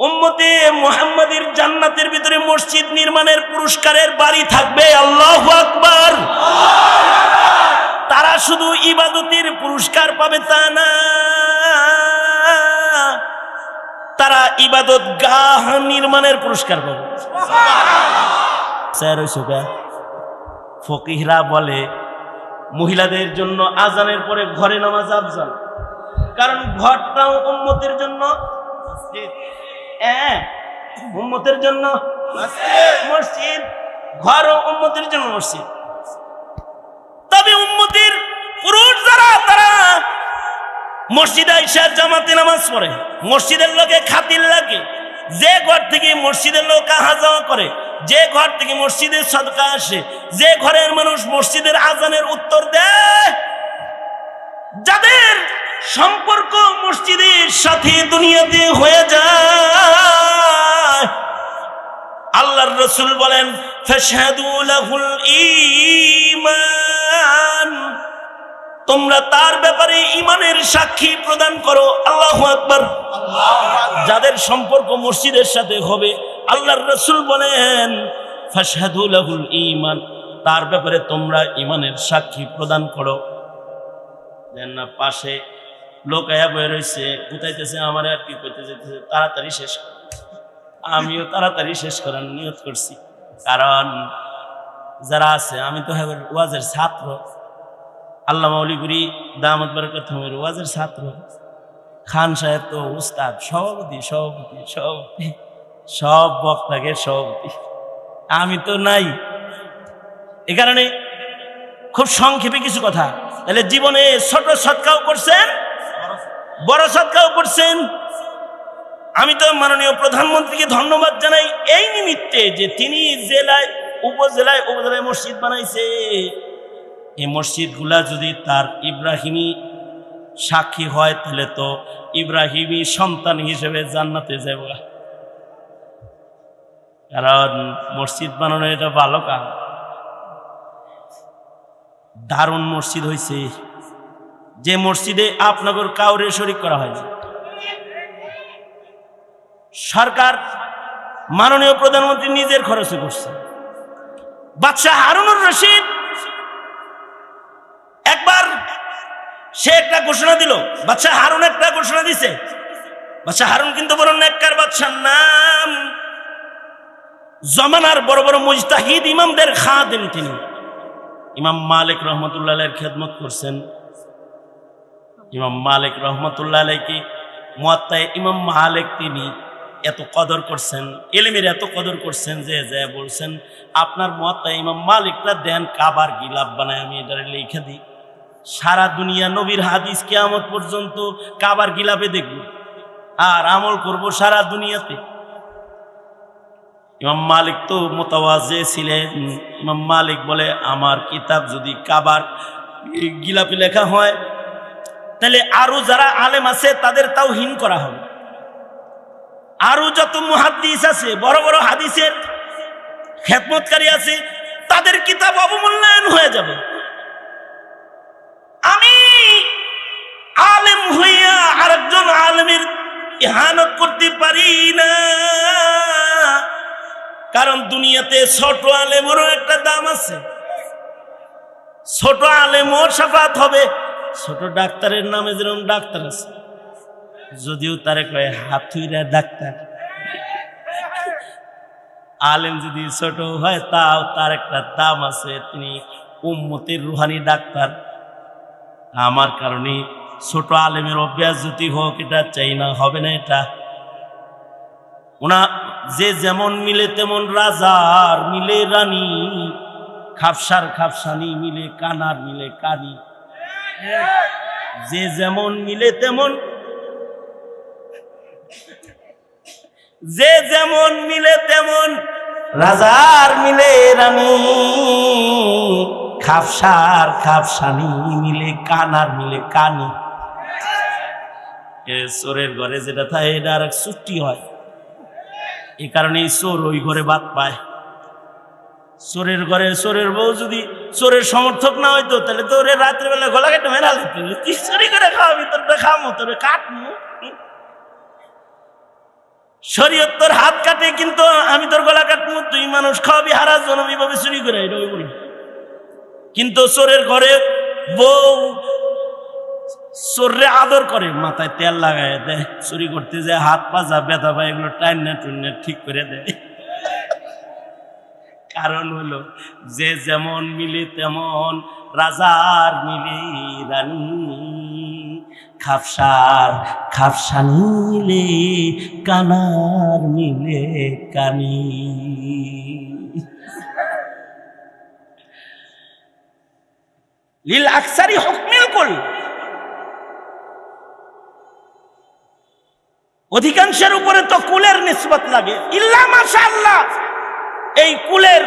উম্মতে মুহাম্মাদের জান্নাতের ভিতরে মসজিদ নির্মাণের পুরস্কারের বাড়ি থাকবে, আল্লাহ আকবার। তারা শুধু ইবাদতের পুরস্কার পাবে তা না, তারা ইবাদত গাহ নির্মাণের পুরস্কার পাবে। স্যার, ওই ফকিহরা বলে, মহিলাদের জন্য আজানের পরে ঘরে নামাজ আফজাল। কারণ ঘরটাও উম্মতের জন্য। উম্মতের জন্য মসজিদ ঘরও উম্মতের জন্য মসজিদ। তবে উম্মতের পুরুষ যারা, তারা জামাতে নামাজ পড়ে। মসজিদের লোকে খাতির লাগে। যে ঘর থেকে মসজিদের লোক আহা যাওয়া করে, যে ঘর থেকে মসজিদের সদকা আসে, যে ঘরের মানুষ মসজিদের আজানের উত্তর দেয়, যাদের সম্পর্ক মসজিদের সাথে দুনিয়াতে হয়ে যায়। আল্লাহর রসুল বলেন তোমরা তার ব্যাপারে ইমানের সাক্ষী প্রদান করো। আল্লাহ আকবর। যাদের সম্পর্ক মসজিদের সাথে হবে, আল্লাহর রসুল বলেন, ফাশহাদু লাহুল ঈমান। তার ব্যাপারে তোমরা ইমানের সাক্ষী প্রদান করো। না, পাশে লোক আয়া বয়ে রয়েছে কোথাইতেছে আমার আর কি করতে যেতেছে তাড়াতাড়ি শেষ আমিও তাড়াতাড়ি শেষ করার নিয়ত করছি। কারণ যারা আছে, আমি তো হ্যাঁ ওয়াজের ছাত্র। আল্লাহ মৌলিগুরি দামদ বরকতমের ওয়াজের ছাত্র। খান সাহেব তো উস্তাদ, সভাপতি সভাপতি সভাপতি, সব বক্তাকে সভাপতি। আমি তো নাই। এ কারণে খুব সংক্ষেপে কিছু কথা। তাহলে জীবনে ছোট সৎকাও করছেন বড় সৎকাও করছেন। আমি তো মাননীয় প্রধানমন্ত্রীকে ধন্যবাদ জানাই এই নিমিত্তে যে তিনি জেলায়, উপজেলায় উপজেলায় মসজিদ বানাইছে। এই মসজিদগুলা যদি তার ইব্রাহিমী সাক্ষী হয়, তাহলে তো ইব্রাহিমী সন্তান হিসেবে জান্নাতে যাব কারণ মসজিদ বানানো এটা ভালো কাজ। দারুণ মসজিদ হয়েছে যে মসজিদে আপনাদের কাউরে শরিক করা হয়েছে। সরকার মাননীয় প্রধানমন্ত্রী নিজের খরচে করছে। বাদশাহ হারুনুর রশিদ একবার সে একটা ঘোষণা দিল, বাদশাহ হারুন একটা ঘোষণা দিছে। বাদশাহ হারুন কিন্তু বড় নেককার বাদশার নাম। জমানার বড় বড় মুজতাহিদ ইমামদের খাদেম তিনি। ইমাম মালিক রহমতুল্লাহ খেদমত করছেন। ইমাম মালিক রহমতুল্লাহ আলাইকে মুয়াত্তায় ইমাম মালিক তিনি এত কদর করছেন, এলিমের এত কদর করছেন যে যে বলছেন, আপনার মুয়াত্তায় ইমাম মালিকটা দেন কাবার গিলাপ বানায়, আমি এটা লিখে দিই। সারা দুনিয়া নবীর হাদিস কেয়ামত পর্যন্ত কাবার গিলাপে দেখব। আর আমল করব সারা দুনিয়াতে। ইমাম মালিক তো মোতাওয়াজে ছিলেন। ইমাম মালিক বলে, আমার কিতাব যদি কাবার গিলাপে লেখা হয় তাহলে আরও যারা আলেম আছে, তাদের তাও হীন করা হবে। আরও যত মুহাদ্দিস আছে, বড় বড় হাদিসের খেদমতকারী আছে, তাদের কিতাব অবমূল্যায়ন হয়ে যাবে। আমি আলেম হইয়া আরেকজন আলেমের ইহানত করতে পারি না। কারণ দুনিয়াতে ছোট আলেমেরও একটা দাম আছে। ছোট আলেমও সাফাত হবে ছোট ডাক্তারের নামে যেরকম ডাক্তার আছে, যদিও তারে কয় হাতুইরা ডাক্তার। আলেম যদি ছোট হয়, তাও তার একটা দাম আছে, তিনি উম্মতের রুহানি ডাক্তার। আমার কারণে ছোট আলেমের অভ্যাস যদি হোক, এটা চাই না, হবে না এটা। ওনা যে যেমন মিলে তেমন রাজার মিলে রানী, খাপসার খাপসানি মিলে কানার মিলে কানি। যে যেমন মিলে তেমন, যে যেমন মিলে তেমন, রাজার মিলে রানী, খাপসার খাপসানি মিলে কানার মিলে কানি। চোরের ঘরে যেটা থাকে, এটা আর এক হয়। এই কারণে চোর ওই ঘরে বাদ পায়। চোরের ঘরে চোরের বউ যদি চোরের সমর্থক না হইতো, তাহলে তো ওরে রাত্রেবেলা গলা কেটে মেরা দিত তুই চুরি করে খাওয়াবি? তোরটা খামো, তোরে কাটমু। শরীয়ত তোর হাত কাটে, কিন্তু আমি তোর গলা কাটবো তুই মানুষ খাওয়াবি হারা জনম এভাবে চুরি করে, এটা বলি কিন্তু চোরের ঘরে বউ চোররে আদর করে, মাথায় তেল লাগায় দেয়, চুরি করতে যায়, হাত পা যা ব্যথা পায়, এগুলো টাইনা টুন্না ঠিক করে দেয়। কারণ হলো, যে যেমন মিলে তেমন রাজার মিলে রানী। খাপসার খাপসা মিলে, কানার মিলে কানি। লীল আকসারি হুকমিল কুল। অধিকাংশের উপরে তো কুলের নিসবত লাগে। ইল্লা মাশাআল্লাহ। এই কুলের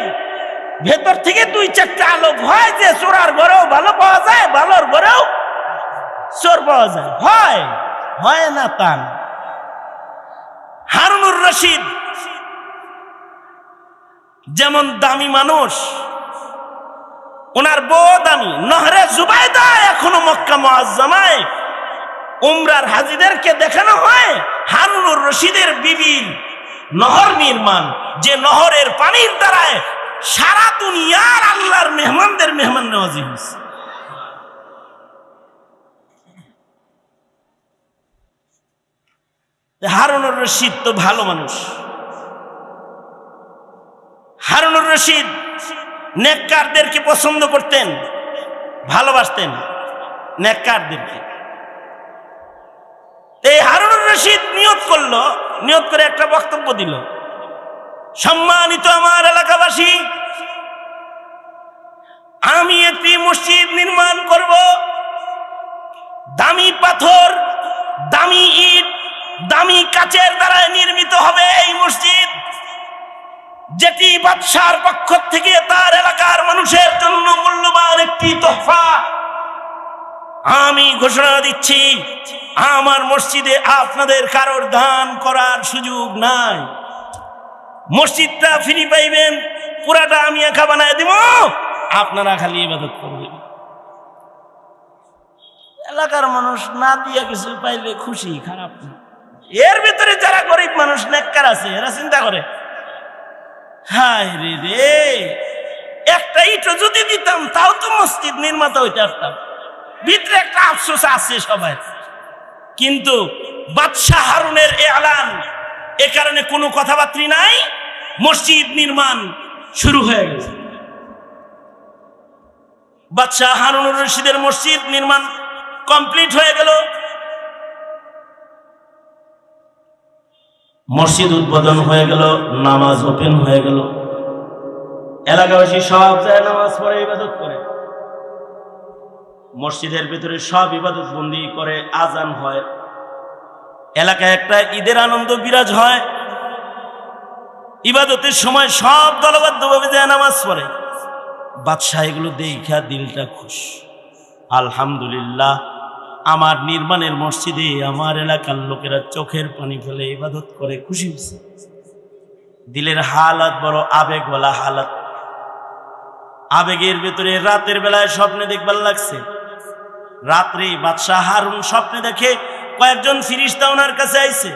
ভেতর থেকে দুই চারটা আলোক হয় যে চোরার ঘরেও ভালো পাওয়া যায়, ভালোর ঘরেও চোর পাওয়া যায়। হয় হয় না তান হারুনুর রশিদ যেমন দামি মানুষ, ওনার বউ দামি। নহরে জুবাইদা এখনও মক্কা মুআজ্জামায়। উমরার হাজিদেরকে দেখানো হয় হারুনুর রশিদের বিবি নহর নির্মাণ। যে নহরের পানির দ্বারায় সারা দুনিয়ার আল্লাহর মেহমানদের মেহমান নওয়াজি হয়েছে। হারুনুর রশিদ তো ভালো মানুষ। হারুনুর রশিদ নেককারদেরকে পছন্দ করতেন, ভালোবাসতেন নেককারদেরকে। এই হারুনুর রশিদ নিয়ত করল নিয়ত করে একটা বক্তব্য দিল। সম্মানিত আমার এলাকাবাসী, আমি একটি মসজিদ নির্মাণ করব। দামি পাথর, দামি ইট, দামি কাচের দ্বারা নির্মিত হবে এই মসজিদ, যেটি বাদশার পক্ষ থেকে তার এলাকার মানুষের জন্য মূল্যবান একটি তোহফা। আমি ঘোষণা দিচ্ছি, আমার মসজিদে আপনাদের কারোর দান করার সুযোগ নাই। মসজিদটা ফ্রি পাইবেন, পুরাটা আমি একা বানায় দিব, আপনারা খালি ইবাদত করবেন। এলাকার মানুষ না দিয়ে কিছু পাইলে খুশি, খারাপ এর ভিতরে যারা গরিব মানুষ, নেককার আছে, এরা চিন্তা করে, হায় রে রে, একটা ইটও যদি দিতাম, তাও তো মসজিদ নির্মাতা হইতে পারতাম ভিতরে একটা আফসোস আছে সবাই। কিন্তু বাদশাহ হারুনের এ আলান এ কারণে কোনো কথাবার্তা নাই। মসজিদ নির্মাণ শুরু হয়ে গেছে। বাদশাহ হারুনুর রশিদের মসজিদ নির্মাণ কমপ্লিট হয়ে গেল। মসজিদ উদ্বোধন হয়ে গেল, নামাজ ওপেন হয়ে গেল। এলাকাবাসী সব যায় নামাজ পড়ে, ইবাদত করে। মসজিদের ভিতরে সব ইবাদত বন্দি করে, আজান হয়। এলাকায় একটা ঈদের আনন্দ বিরাজ হয়। ইবাদতের সময় সব দলবদ্ধভাবে যায়, নামাজ পড়ে। বাদশাহ এগুলো দেখা দিলটা খুশ। আলহামদুলিল্লাহ, আমার নির্মাণের মসজিদে আমার এলাকার লোকেরা চোখের পানি ফেলে ইবাদত করে খুশি হয়েছে। দিলের হালাত বড় আবেগওয়ালা হালাত। আবেগের ভেতরে রাতের বেলায় স্বপ্নে দেখবার লাগছে। রাত্রে বাদশাহ হারুন স্বপ্নে দেখে কয়েকজন ফিরিস্তা ওনার কাছে আইছে।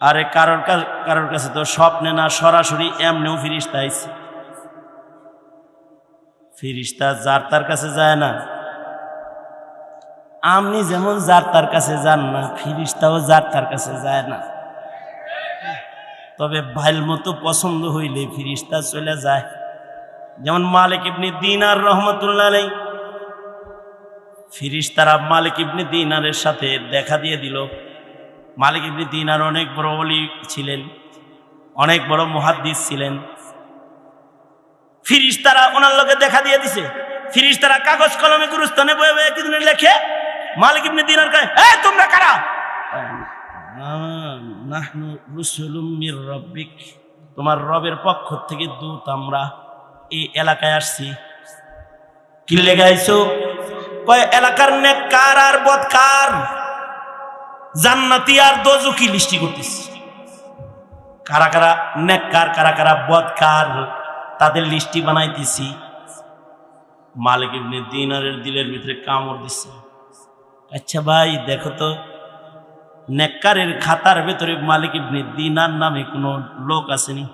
আরে কারোর কারোর কাছে তো স্বপ্নে না, সরাসরি এমনিও ফিরিস্তা আইছে। ফিরিস্তা যার তার কাছে যায় না। আপনি যেমন যার তার কাছে যান না, ফিরিস্তাও যার তার কাছে যায় না। তবে ভাইল মতো পছন্দ হইলে ফিরিস্তা চলে যায়। যেমন মালিক ইবনি দিনার রহমতুল্লাহ আলাই ফিরিস্তারা মালিক ইবনি দিনারের সাথে দেখা দিয়ে দিল। মালিক ইবনি দিনার অনেক বড় অলি ছিলেন, অনেক বড় মহাদ্দিস ছিলেন। ফিরিস্তারা ওনার লোকে দেখা দিয়ে দিছে। ফিরিস্তারা কাগজ কলমে গুরুস্থানে বয়ে বয়ে কিছু লেখে, মালিক ইবনে দিনার কয়, এই, তোমরা কারা? নাহনু রুসুলুম মির রব্বিক, তোমার রবের পক্ষ থেকে দূত আমরা এই এলাকায় আসছি। কি লেগে কয়, এলাকার নেককার আর বদকার। জান্নাতি আর দোজকি লিস্টি করতেছি। কারা কারা নেককার, কারা কারা বদকার, তাদের লিস্টি বানাইতেছি। মালিক ইবনে দিনারের দিলের ভিতরে কামড় দিচ্ছে আচ্ছা ভাই, দেখো তো, নেককারের খাতার ভেতরে মালিক ইবনে দিনার নামে কোনো লোক আসেনি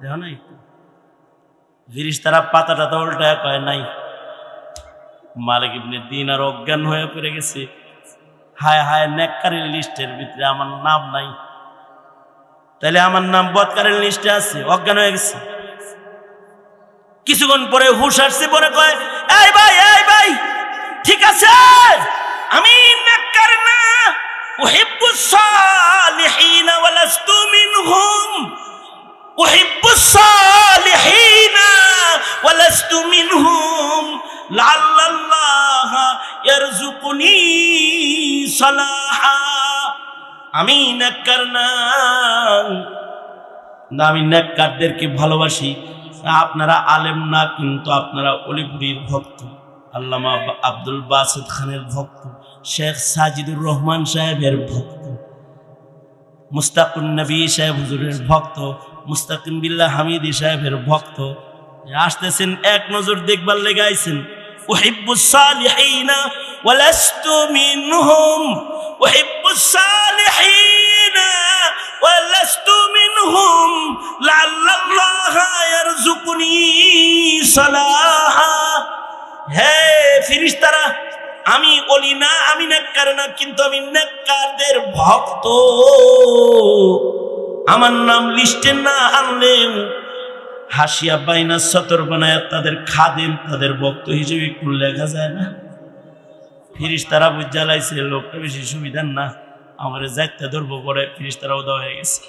দেখো নাই? ফিরিস তারা পাতা টাতা উল্টায় কয়, নাই। মালিক ইবনে দিনার অজ্ঞান হয়ে পড়ে গেছে। হায় হায় নেককারের লিস্টের ভিতরে আমার নাম নাই। তাহলে আমার নাম বৎকারের লিস্টে আছে, অজ্ঞান হয়ে গেছে। কিছুক্ষণ পরে হুশ আসছে, পরে কয়, এই ভাই এই ভাই, ঠিক আছে? আমি নেককার না। উহিব্বু সালিহিন ওয়ালাস্তু মিনহুম। উহিব্বু সালিহিন লাল্লাল্লাহ ইয়ারযুকুনি সালাহা আমি নেককার না। আমি ভালোবাসি। আপনারা আলেম না, কিন্তু আপনারা অলিপুরীর ভক্ত। আল্লামা আব্দুল বাসিদ খানের ভক্ত। শেখ সাজিদুর রহমান সাহেবের ভক্ত। মুস্তাকুন নবী সাহেব হুজুরের ভক্ত। মুস্তাকিম বিল্লাহ হামিদি সাহেবের ভক্ত। আসতেছেন, এক নজর দেখবার লেগে আইছেন উহিব্বুস সালিহিনা ওয়ালাস্তু মিনহুম। উহিব্বুস সালিহিনা ওয়ালাস্তু মিনহুম। লাল্লাল্লাহা ইয়ারযুকুনি সালাহা। হে ফিরিস্তারা, আমি বলি না, আমি নেককার না, কিন্তু আমি নেককারদের ভক্ত। আমার নাম লিস্টে না আনলেও হাসিয়া বাইনা সতর বানায় তাদের খাদেম, তাদের ভক্ত হিসেবে একটু লেখা যায় না। ফিরিস তারা বুঝালাইছে লোকটা বেশি সুবিধার না। আমার যাইতে ধরবো পরে ফিরিস তারা উদা হয়ে গেছে।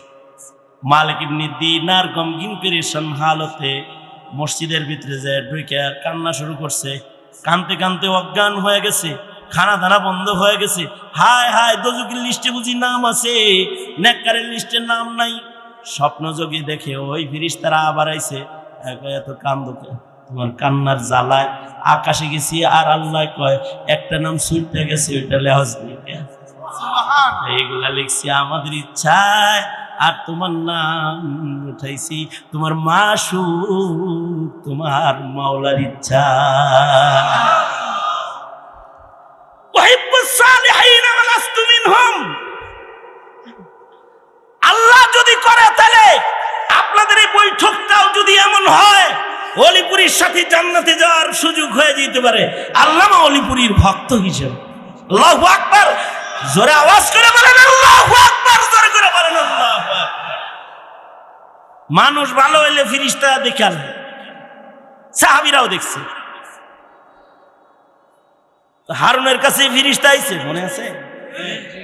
মালিক ইবনি দিনার গমগিন পেরেশান হালতে মসজিদের ভিতরে যায় ঢুকে কান্না শুরু করছে। কানতে কানতে অজ্ঞান হয়ে গেছে, খানা দানা বন্ধ হয়ে গেছে। হায় হায় দোজকের লিস্টে বুঝি নাম আছে, নেককারের লিস্টে নাম নাই। স্বপ্ন যোগী দেখে ওই ফিরিস তারা আবার আইছে। এক- এত কান্দকে তোমার কান্নার জ্বালায়। আকাশে গেছি আর আল্লাহ কয় একটা নাম সুইটটা গেছে ওইটা লেহজ এইগুলা লিখছি আমাদের ইচ্ছায় আর তোমার নাম উঠাইছি। তোমার মাসু তোমার মাওলার ইচ্ছা আল্লাহ যদি করে তাহলে আপনাদের এই বৈঠকটাও যদি এমন হয় অলিপুরীর সাথে জান্নাতে যাওয়ার সুযোগ হয়ে যেতে পারে। আল্লামা অলিপুরীর ভক্ত হিসেবে। আল্লাহ আকবার। জোরে আওয়াজ করে বলেন, আল্লাহ আকবার, জোরে করে বলেন মানুষ ভালো হইলে ফিরিস্তা দেখাল সাহাবিরাও দেখছে। হারুনের কাছে ফিরিস্তা আইছে, মনে আছে?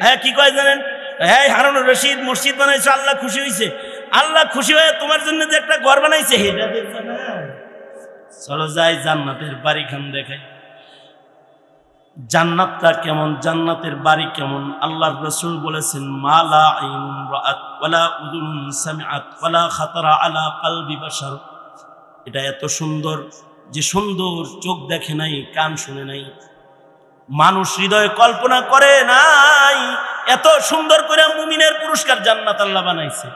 হ্যাঁ কি কয় জানেন? হ্যাঁ হারুন রশিদ মসজিদ বানাইছে, আল্লাহ খুশি হয়েছে আল্লাহ খুশি হয়ে তোমার জন্য যে একটা ঘর বানাইছে, এটা দেখছে না। চলো যাই জান্নাতের বাড়ি খান দেখাই। জান্নাতটা কেমন, জান্নাতের বাড়ি কেমন? আল্লাহর রসুল বলেছেন আলা এটা এত সুন্দর, যে সুন্দর চোখ দেখে নাই, কান শুনে নাই। মানুষ হৃদয়ে কল্পনা করে নাই, এত সুন্দর করে মুমিনের পুরস্কার জান্নাত আল্লাহ বানাইছে।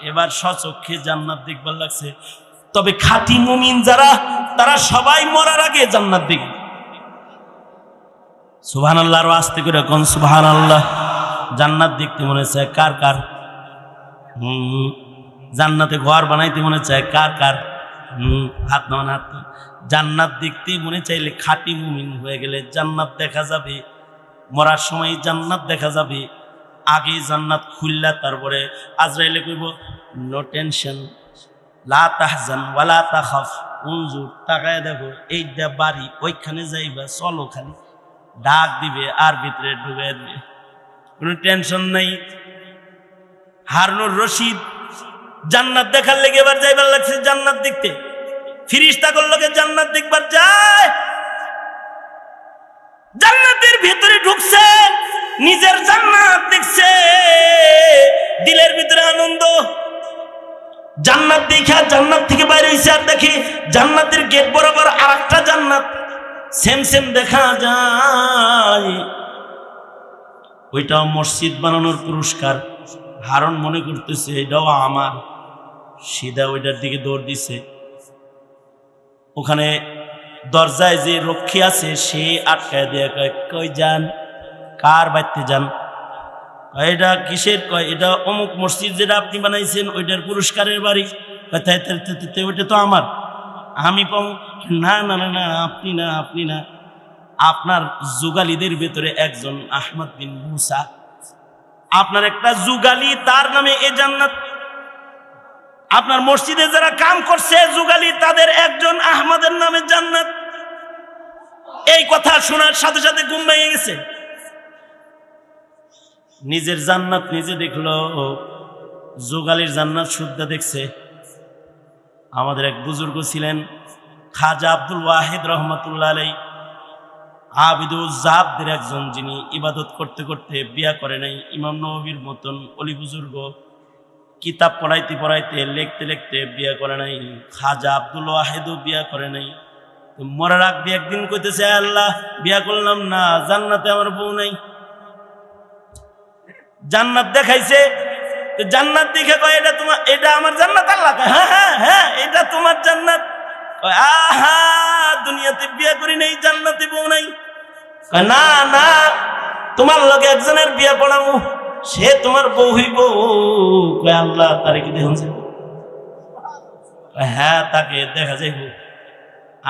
এবার সচক্ষে জান্নাত দেখবার লাগছে। তবে খাঁটি মুমিন যারা, তারা সবাই মরার আগে জান্নাত দেখবে। সুবহান আল্লাহ আরও আস্তে করে কোন সুবহান আল্লাহ জান্নাত দেখতে মনে চায় কার কার? হুম, জান্নাতে ঘর বানাইতে মনে চায় কার কার? হুম, হাত নামান হাত জান্নাত দেখতে মনে চাইলে খাঁটি মুমিন হয়ে গেলে জান্নাত দেখা যাবে। মরার সময় জান্নাত দেখা যাবে। আগে জান্নাত খুললা, তারপরে আজরাইলে কইব নো টেনশন লা তাহজান ওয়ালা তাখাফ উনজুর তাকায় দেখো এইটা বাড়ি ওইখানে যাইবা, চলো খালি। ডাক দিবে, আর ভিতরে ঢুকে দিবে। কোনো টেনশন নাই। হারনুর রশিদ, জান্নাত দেখার লেগে এবার যাইবার লাগছে জান্নাত দেখতে। ফিরিস্তা করলোকে জান্নাত দেখবার যায়। জান্নাতের ভিতরে ঢুকছে। নিজের জান্নাত দেখছে। দিলের ভিতরে আনন্দ। জান্নাত দেখা জান্নাত থেকে বাইরে হয়েছে আর দেখি জান্নাতের গেট বরাবর আর একটা জান্নাত। সেম সেম দেখা যায়। ওইটাও মসজিদ বানানোর পুরস্কার। হারণ মনে করতেছে, এটাও আমার। সিধা ওইটার দিকে দৌড় দিছে। ওখানে দরজায় যে রক্ষী আছে, সে আটকায় দিয়ে, কয় যান? কার বাড়িতে যান? এটা কিসের? কয়, এটা অমুক মসজিদ যেটা আপনি বানাইছেন, ওইটার পুরস্কারের বাড়ি। ওইটা তো আমার। আমি পাবো না না না না, আপনি না আপনি না। আপনার যুগালিদের ভেতরে একজন আহমদ বিন মুসা। আপনার একটা যুগালি, তার নামে এ জান্নাত। আপনার মসজিদে যারা কাম করছে, যুগালি, তাদের একজন আহমদের নামে জান্নাত। এই কথা শোনার সাথে সাথে ঘুম ভেঙে গেছে। নিজের জান্নাত নিজে দেখল যুগালির জান্নাত শুদ্ধ দেখছে। আমাদের এক বুজুর্গ ছিলেন, খাজা আব্দুল ওয়াহিদ রহমতুল্লাহ আলাই আবিদুল একজন যিনি ইবাদত করতে করতে বিয়া করে নাই, ইমাম নবীর মতন অলি বুজুর্গ। কিতাব পড়াইতে পড়াইতে, লিখতে লিখতে বিয়া করে নাই, খাজা আব্দুল ওয়াহেদও বিয়া করে নাই। মরার আগ একদিন কইতেছে, আল্লাহ, বিয়া করলাম না, জান্নাতে আমার বউ নাই। জান্নাত দেখাইছে। জান্নাত দেখে কয়, এটা তোমার এটা আমার জান্নাত, আল্লাহ হ্যাঁ হ্যাঁ হ্যাঁ এটা তোমার জান্নাত। আহা, দুনিয়াতে বিয়া করি নাই, জান্নাতে বউ নাই। না না, তোমার লগে একজনের বিয়া পড়াবো সে তোমার বউ হইব। কয়, আল্লাহ তারে কি দেখুন হ্যাঁ তাকে দেখা যাইব।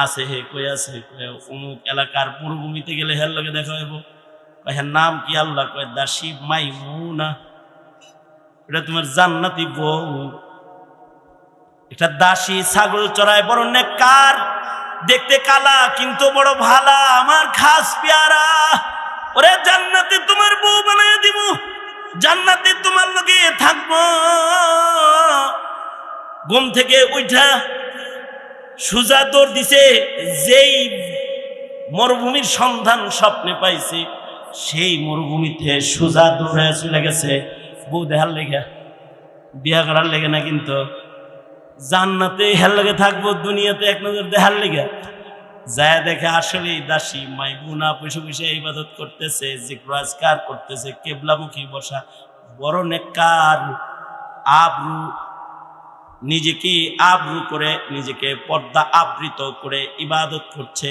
আছে হে, কই আছে অমুক এলাকার মরুভূমিতে গেলে হের লগে দেখা হইব? হ্যাঁ নাম কি আল্লাহ কয়? দাসী মাইমুনা। এটা তোমার জান্নাতি বউ। এটা দাসী ছাগল চড়ায়, বড় নেককার। দেখতে কালা, কিন্তু বড় ভালা। আমার খাস পেয়ারা। ওরে জান্নাতে তোমার বউ বানায় দিব। জান্নাতে তোমার লগে থাকব। ঘুম থেকে উঠা সুজা দৌড় দিছে, যেই মরুভূমির সন্ধান স্বপ্নে পাইছে। সেই মরুভূমিতে সুজা দৌড়ে চলে গেছে বউ দেখার লেগে, বিয়া করার লেগে না কিন্তু। জান্নাতে হেল লেগে থাকব, দুনিয়াতে এক নজর দেখার লেগে। যায় দেখে আসলে দাসী মাই মাইবুনা পয়সা পয়সা ইবাদত করতেছে জিক্রাজকার করতেছে, কেবলামুখী বসা। বড় নেককার, আবরু, নিজেকে আবরু করে, নিজেকে পর্দা আবৃত করে ইবাদত করছে।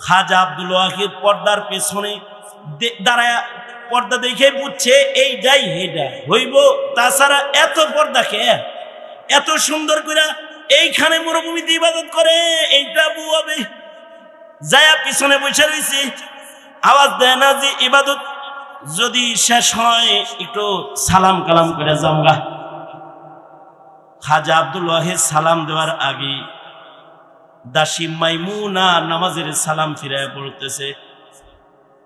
খাজা আব্দুল ওয়াহিদ পর্দার পেছনে দাঁড়ায় পর্দা দেখে বুঝছে এইটাই হেডা, হইব তাছাড়া এত পর্দা কে? এত সুন্দর করে এইখানে মরুভূমিতে ইবাদত করে, এইটা বউ হবে। যায়া পিছনে বসে রয়েছে আওয়াজ দেয়, না যে ইবাদত যদি শেষ হয়, একটু সালাম কালাম করে যাওগা খাজা আব্দুল ওয়াহিদ সালাম দেওয়ার আগে দাসী মাইমুনা নামাজের সালাম ফিরায় বলতেছে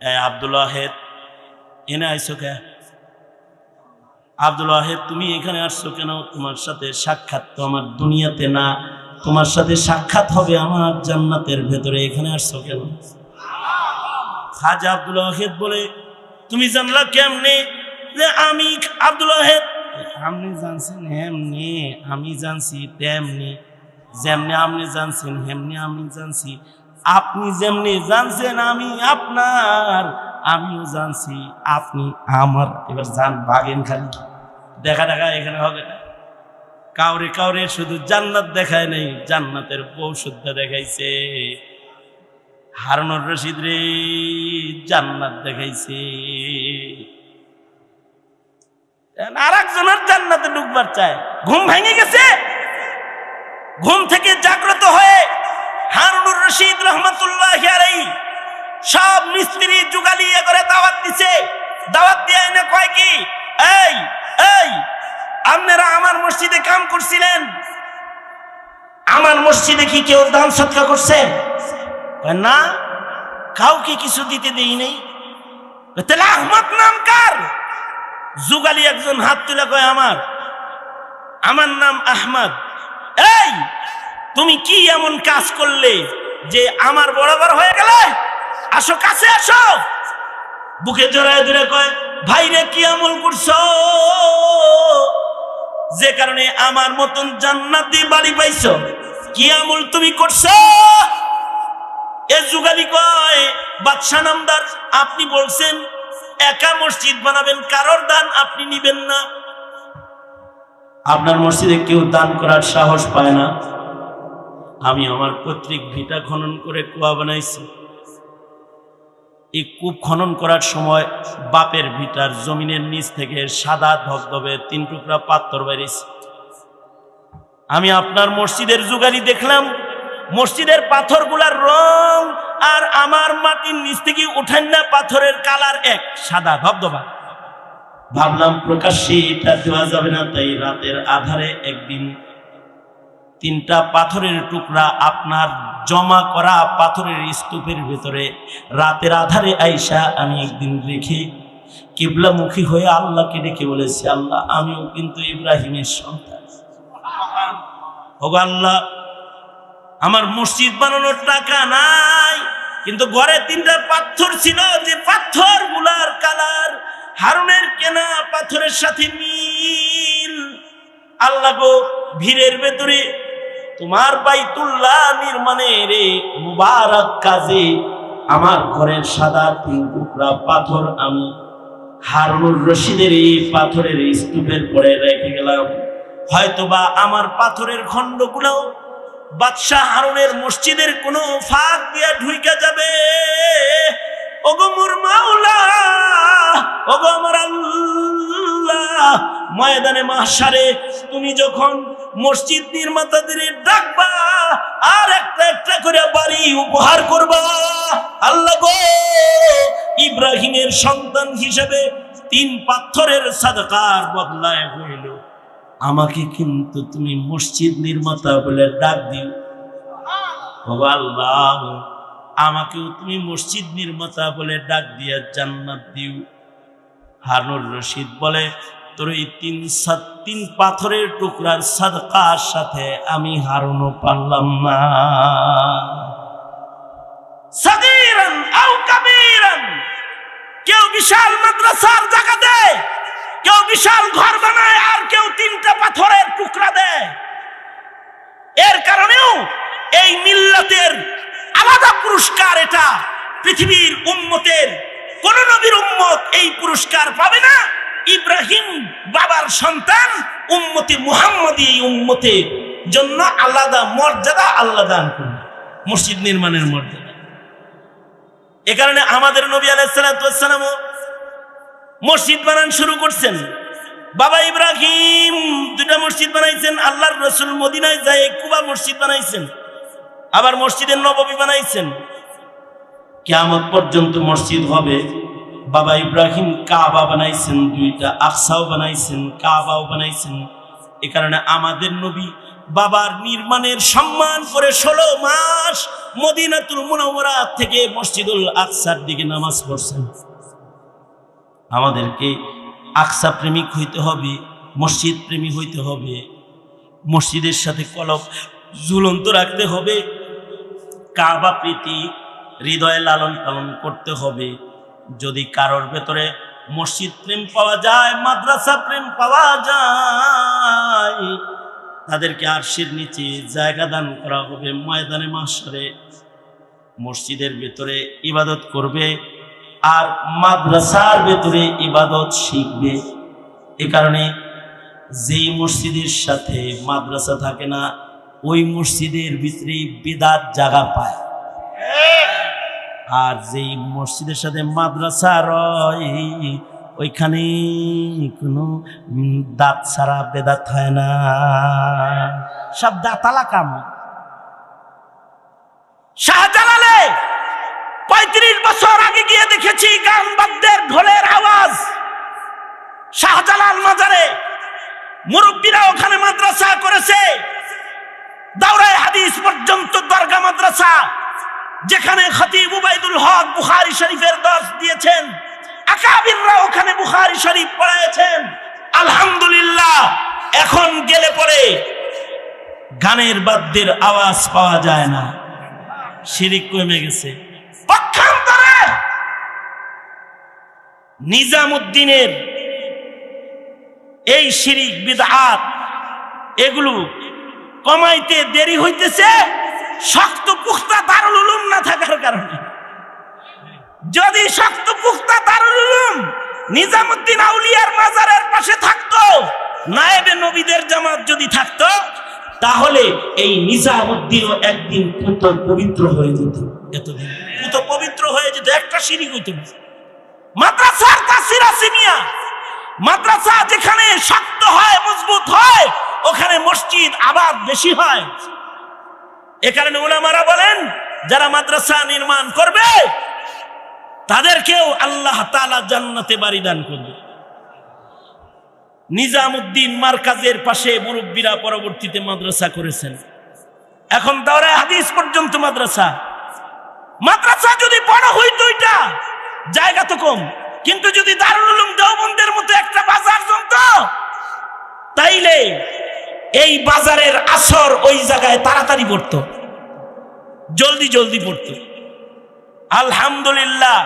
এ আব্দুল ওয়াহেদ, এনে আইসো কে? আব্দুল ওয়াহেদ, তুমি এখানে আসছো কেন? তোমার সাথে সাক্ষাৎ তো আমার দুনিয়াতে না। তোমার সাথে সাক্ষাৎ হবে আমার জান্নাতের ভেতরে। এখানে আসছো কেন? খাজা আব্দুল ওয়াহেদ বলে, তুমি জানলা কেমনে যে আমি আব্দুল ওয়াহেদ? আপনি জানছেন হেমনি, আমি জানছি তেমনি। যেমনি আপনি জানছেন, হেমনি আমি জানছি। আপনি যেমনি জানছেন আমি আপনার, আমিও জানছি আপনি আমার। এবার জান বাগেন খালি। দেখা দেখা এখানে হবে না। কাউরে কাউরে শুধু জান্নাত দেখায় নেই, জান্নাতের বউ শুদ্ধ দেখাইছে। হারুনুর রশিদ রে, জান্নাত দেখাইছে। আর একজনের জান্নাতে ঢুকবার চায়। ঘুম ভেঙে গেছে। ঘুম থেকে জাগ্রত হয়ে রশিদ রহমতুল্লাহ সব মিস্ত্রি যুগালিয়ে করে দাওয়াত দিছে। দাওয়াত দিয়ে এনে কয় কি? এই এই, আপনারা আমার মসজিদে কাম করছিলেন। আমার মসজিদে কি কেউ দান সৎকা করছে? না, কাউকে কিছু দিতে দেই নেই। তাহলে আহমদ নাম কার? যুগালি একজন হাত তুলে কয়, আমার আমার নাম আহমদ। এই, তুমি কি এমন কাজ করলে? যে আমার বরাবর হয়ে গেলে, আসো কাছে, আসো। বুকে জড়ায় ধরে কয় ভাইরে কি আমল করছ? যে কারণে আমার মতন জান্নাতি বাড়ি পাইছো, কি আমল তুমি করছ? এ যুগালি কয় বাদশা নামদার, আপনি বলছেন, একা মসজিদ বানাবেন, কারোর দান আপনি নিবেন না। আপনার মসজিদে কেউ দান করার সাহস পায় না। আমি আমার পৈতৃক ভিটা খনন করে কুয়া বানাইছি। এই কূপ খনন করার সময় বাপের ভিটার জমিনের নিচ থেকে সাদা ধবধবে তিন টুকরা পাত্তর বেরিয়েছে। আমি আপনার মসজিদের যুগালি দেখলাম, মসজিদের পাথরগুলার রং আর আমার মাটির নিচ থেকে উঠান না পাথরের কালার এক, সাদা ধবধবা। ভাবলাম প্রকাশ্যে এটা দেওয়া যাবে না, তাই রাতের আধারে একদিন তিনটা পাথরের টুকরা আপনার জমা করা পাথরের স্তূপের ভেতরে। রাতের আধারে আইসা আমি একদিন রেখে কিবলামুখী হয়ে আল্লাহকে ডেকে বলেছি, আল্লাহ, আমিও কিন্তু ইব্রাহিমের সন্তান। আল্লাহ, আমার মসজিদ বানানোর টাকা নাই, কিন্তু ঘরে তিনটা পাথর ছিল, যে পাথরগুলার কালার হারুনের কেনা পাথরের সাথে মিল। আল্লাহ গো, ভিড়ের ভেতরে তোমার বাইতুল্লাহ নির্মাণের মুবারক কাজে। আমার ঘরের সাদা তিন টুকরা পাথর আমি হারুনুর রশিদের এই পাথরের স্তূপের পরে রেখে গেলাম। হয়তোবা আমার পাথরের খণ্ডগুলো বাদশাহ হারুনের মসজিদের কোনো ফাঁক দিয়া ঢুইকা যাবে। মাওলা আল্লাহ, ময়দানে মাহশারে তুমি যখন মসজিদ নির্মাতাদের ডাকবা আর একটা একটা করে বাড়ি উপহার করবা। আল্লাহ গো, ইব্রাহিমের সন্তান হিসেবে তিন পাথরের সাদকার বদলায় হইল। আমাকে কিন্তু তুমি মসজিদ নির্মাতা বলে ডাক দিও। আল্লাহ, আমাকেও তুমি মসজিদ নির্মাতা বলে ডাক দিয়া জান্নাত দিও। হারুর রশিদ বলে তোর এই তিন সাত, তিন পাথরের টুকরার সাদকার সাথে আমি হারুনও পারলাম না। কেউ বিশাল দেয়, কেউ বিশাল ঘর বানায়, আর কেউ তিনটা পাথরের টুকরা দেয়। এর কারণেও এই আলাদা পুরস্কার এটা, পৃথিবীর কোন নবীর উম্মত এই পুরস্কার পাবে না। ইব্রাহিম বাবার সন্তান উম্মতে মুহাম্মদী এই উম্মতের জন্য আলাদা মর্যাদা আল্লাহ দান করুন মসজিদ নির্মাণের মর্যাদা। এ কারণে আমাদের নবী আলাইসালামও মসজিদ বানান শুরু করছেন। বাবা ইব্রাহিম দুটা মসজিদ বানাইছেন, আল্লাহর রসুল মদিনায় যায়, কুবা মসজিদ বানাইছেন, আবার মসজিদের নববী বানাইছেন। কেমন পর্যন্ত মসজিদ হবে বাবা ইব্রাহিম কাবা বানাইছেন, দুইটা আকসাও বানাইছেন, কাবাও বানাইছেন। এ কারণে আমাদের নবী বাবার নির্মাণের সম্মান করে ষোলো মাস মদিনাতুল মুনাওয়ারা থেকে মসজিদুল আকসার দিকে নামাজ পড়ছেন। আমাদেরকে আকসা প্রেমিক হইতে হবে, মসজিদ প্রেমী হইতে হবে, মসজিদের সাথে কলক ঝুলন্ত রাখতে হবে, কাবা প্রীতি হৃদয়ে লালন পালন করতে হবে। যদি কারোর ভেতরে মসজিদ প্রেম পাওয়া যায়, মাদ্রাসা প্রেম পাওয়া যায়, তাদেরকে আরশের নিচে জায়গা দান করা হবে, ময়দানে মাসরে মসজিদের ভেতরে ইবাদত করবে আর মাদ্রাসার ভেতরে ইবাদত শিখবে। এ কারণে যেই মসজিদের সাথে মাদ্রাসা থাকে না, ওই মসজিদের ভিতরে বেদাত জায়গা পায়। আর যেই মসজিদের সাথে মাদ্রাসা রয়, ওইখানে কোনো দাঁত ছাড়া বেদাত হয় না। সব দাঁতালা কাম শাহজালালে পঁয়ত্রিশ বছর আগে গিয়ে দেখেছি গান বাদ্যের ঢোলের আওয়াজ। শাহজালাল মাজারে মুরব্বীরা ওখানে মাদ্রাসা করেছে। দাওরায় হাদিস পর্যন্ত দরগা মাদ্রাসা। যেখানে খতিব উবাইদুল হক বুখারী শরীফের দর্শ দিয়েছেন, আকাবিররা ওখানে বুখারী শরীফ পড়ায়ছেন আলহামদুলিল্লাহ, এখন গেলে পরে গানের বাদ্যের আওয়াজ পাওয়া যায় না। শিরিক কমে গেছে। পক্ষান্তরে নিজামুদ্দিনের এই শিরিক বিদআত, এগুলো কমাইতে দেরি হইতেছে। শক্ত পুখতা দারুল উলুম না থাকার কারণে। যদি শক্ত পুখতা দারুল উলুম নিজামুদ্দিন আউলিয়ার মাজারের পাশে থাকতো, নায়েবে নবীদের জামাত যদি থাকতো, তাহলে এই নিজামুদ্দিনও একদিন পুত্র পবিত্র হয়ে যেত। এতদিন তো পবিত্র হয়ে যেত, একটা সিঁড়ি হইতো মাদ্রাসার তাসির আছে মাদ্রাসা যেখানে শক্ত হয়, মজবুত হয়, ওখানে মসজিদ আবাদ বেশি হয়। এ কারণে ওলামারা বলেন, যারা মাদ্রাসা নির্মাণ করবে, তাদেরকেও আল্লাহ তাআলা জান্নাতে বাড়ি দান করবে। নিজামুদ্দিন মার্কাজের পাশে মুরব্বীরা পরবর্তীতে মাদ্রাসা করেছেন। এখন দাওরায় হাদিস পর্যন্ত মাদ্রাসা। মাদ্রাসা যদি বড় হইতো এটা জায়গা তো কম। কিন্তু যদি দারুল উলুম দেওবন্দের মতো একটা বাজার জমতো, তাইলে এই বাজারের আসর ওই জায়গায় তাড়াতাড়ি পড়তো। জলদি জলদি পড়তো। আলহামদুলিল্লাহ,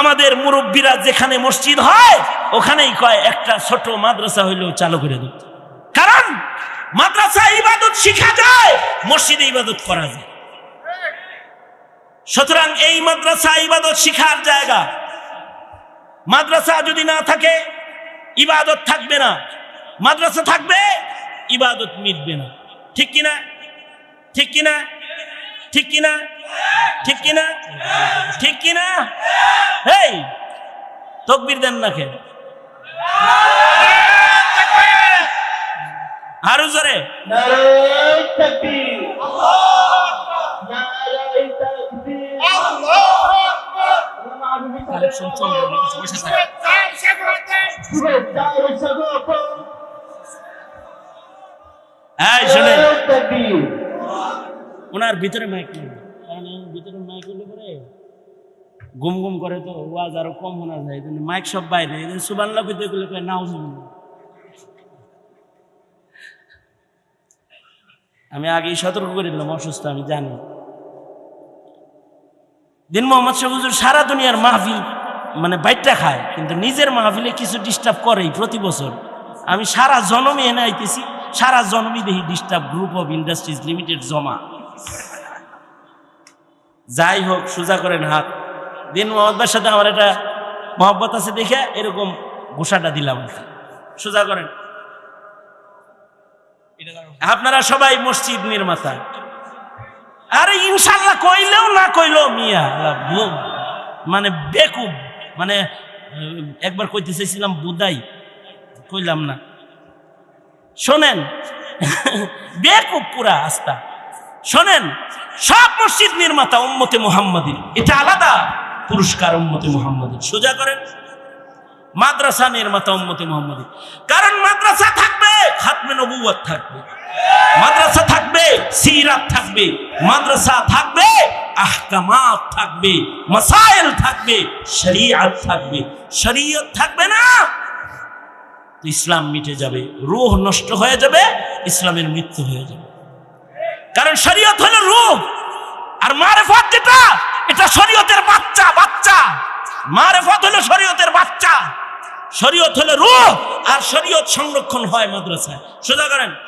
আমাদের মুরব্বীরা যেখানে মসজিদ হয়, ওখানেই কয়, একটা ছোট মাদ্রাসা হইলেও চালু করে দিত। কারণ মাদ্রাসা ইবাদত শিখা যায়, মসজিদে ইবাদত করা যায়। সুতরাং এই মাদ্রাসা ইবাদত শিখার জায়গা। মাদ্রাসা যদি না থাকে, ইবাদত থাকবে না। মাদ্রাসা থাকবে ইবাদত মিটবে না। ঠিক কিনা? ঠিক কিনা? ঠিক কিনা? ঠিক কিনা? ঠিক কিনা? এই তকবির দেন না কেন? আরও জোরে। কালেকশন চলবে এই শুনে ওনার ভিতরে মাইক নেই। কারণ ভিতরে মাইক হলে পরে গুম গুম করে তো ওয়াজ আরও কম শোনা যায়। জন্য মাইক সব বাইরে। সুবান্লা কইতে গেলে কয় নাও আমি আগেই সতর্ক করে দিলাম অসুস্থ আমি জানি। দিন মোহাম্মদ শাহুজুর সারা দুনিয়ার মাহফিল মানে বাইটটা খায় কিন্তু নিজের মাহফিলে কিছু ডিস্টার্ব করেই প্রতি বছর। আমি সারা জনমে এনে আইতেছি। সারা জনমই দেখি disturb group of industries limited জমা। যাই হোক, সোজা করেন হাত। দিন মোহাম্মদের সাথে আমার একটা মহব্বত আছে দেখে এরকম ঘোষাটা দিলাম। সোজা করেন। আপনারা সবাই মসজিদ নির্মাতা। আরে ইনশাল্লাহ কইলেও না কইলেও মিয়া মানে বেকুব। মানে একবার কইতে চাইছিলাম, বুদাই। কইলাম না। শোনেন, বেকুব পুরা আস্থা শোনেন, সব মসজিদ নির্মাতা উম্মতে মুহাম্মাদিন। এটা আলাদা পুরস্কার উম্মতে মুহাম্মাদিন। সোজা করেন, মাদ্রাসা নির্মাতা উম্মতে মুহাম্মাদিন। কারণ মাদ্রাসা থাকবে, খাতমে নবুয়ত থাকবে। মাদ্রাসা থাকবে, সিরাত থাকবে। মাদ্রাসা থাকবে, আহকামাত থাকবে। মাসাইল থাকবে, শরিয়াত থাকবে। শরীয়ত থাকবে না তো ইসলাম মিটে যাবে, রুহ নষ্ট হয়ে যাবে, ইসলামের মৃত্যু হয়ে যাবে। কারণ শরীয়ত হলো রুহ। আর মারেফত যেটা, এটা শরীয়তের বাচ্চা বাচ্চা। মারেফত হলো শরীয়তের বাচ্চা। শরীয়ত হলো রুহ। আর শরীয়ত সংরক্ষণ হয় মাদ্রাসায়। সোজা করেন।